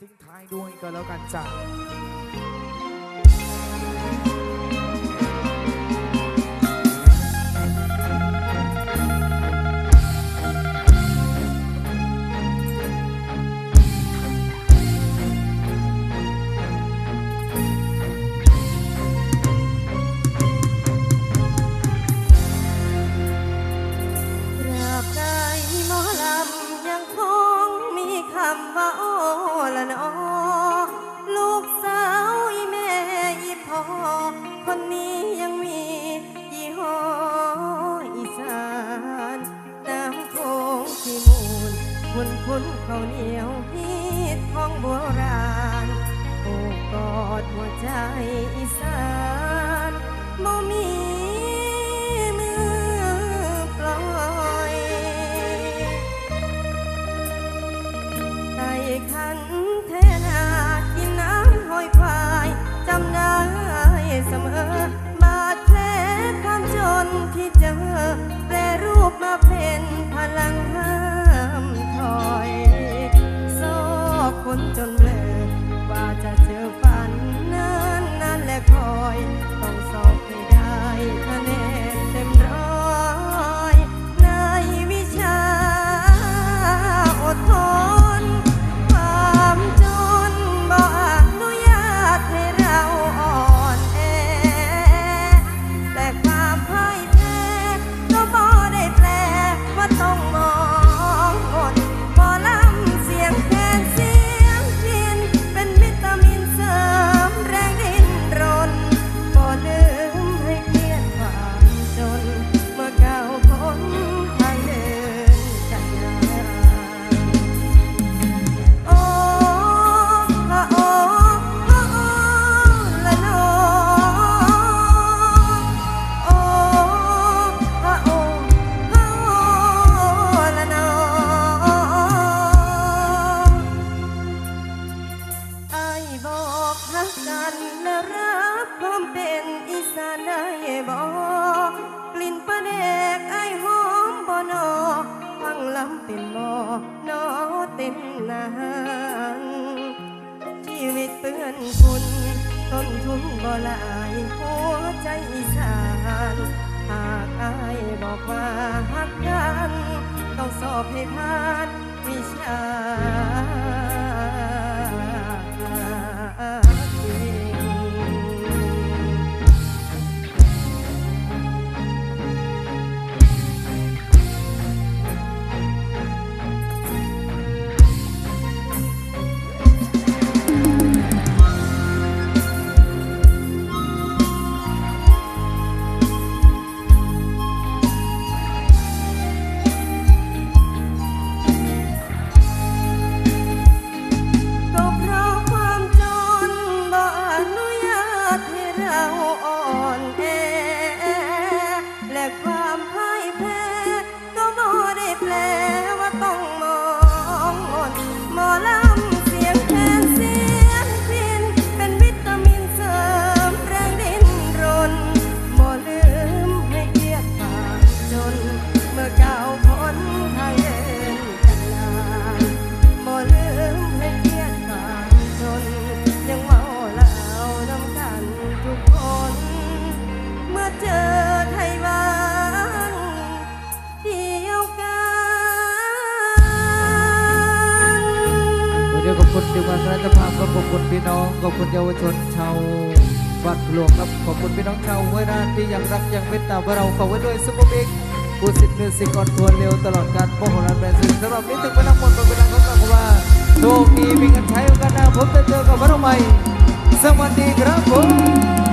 ทิ้งท้ายด้วยก็แล้วกันจ้ะราบใดหมอลำยังคงมีคำว่า ละนอลูกสาวอีแม่อีพ่อคนนี้ยังมียี่ห้ออีสานน้ำโขงที่มูลคุณคุณเขาวเหนียวฮิตของโบราณโอบกอดหัวใจอีสาน ขันเทนากินน้ำหอยควายจำได้เสมอบาดแผลความจนที่เจอแปรรูปมาเป็นพลังห้ามถอยซอกคนจนเบลอว่าจะเจอฝันนั้นนั้นและคอยต้องสอบ นฝุ่นต้นทุนบ่หลายหัวใจอีสานหากอายบอกว่าหักกัน ต้องสอบให้ผ่านวิชา นี้ขอบคุณทีมานคณะเจ้าภาพขอบคุณพี่น้องขอบคุณเยาวชนชาววัดหลวงครับขอบคุณพี่น้องชาวห้วยราชที่ยังรักยังเมตตาพวกเราฝากไว้ด้วยซุปเปอร์บิ๊กผู้สิทธิ์มิวสิกออนทัวร์เร็วตลอดการป้องกันแบรนด์สิสำหรับนี้ถึงเวลาหมดเป็นเวลาของเราว่าโชคดีมีกันใช้โอกาสหน้าพบจะเจอกับพวกเราใหม่สวัสดีครับผม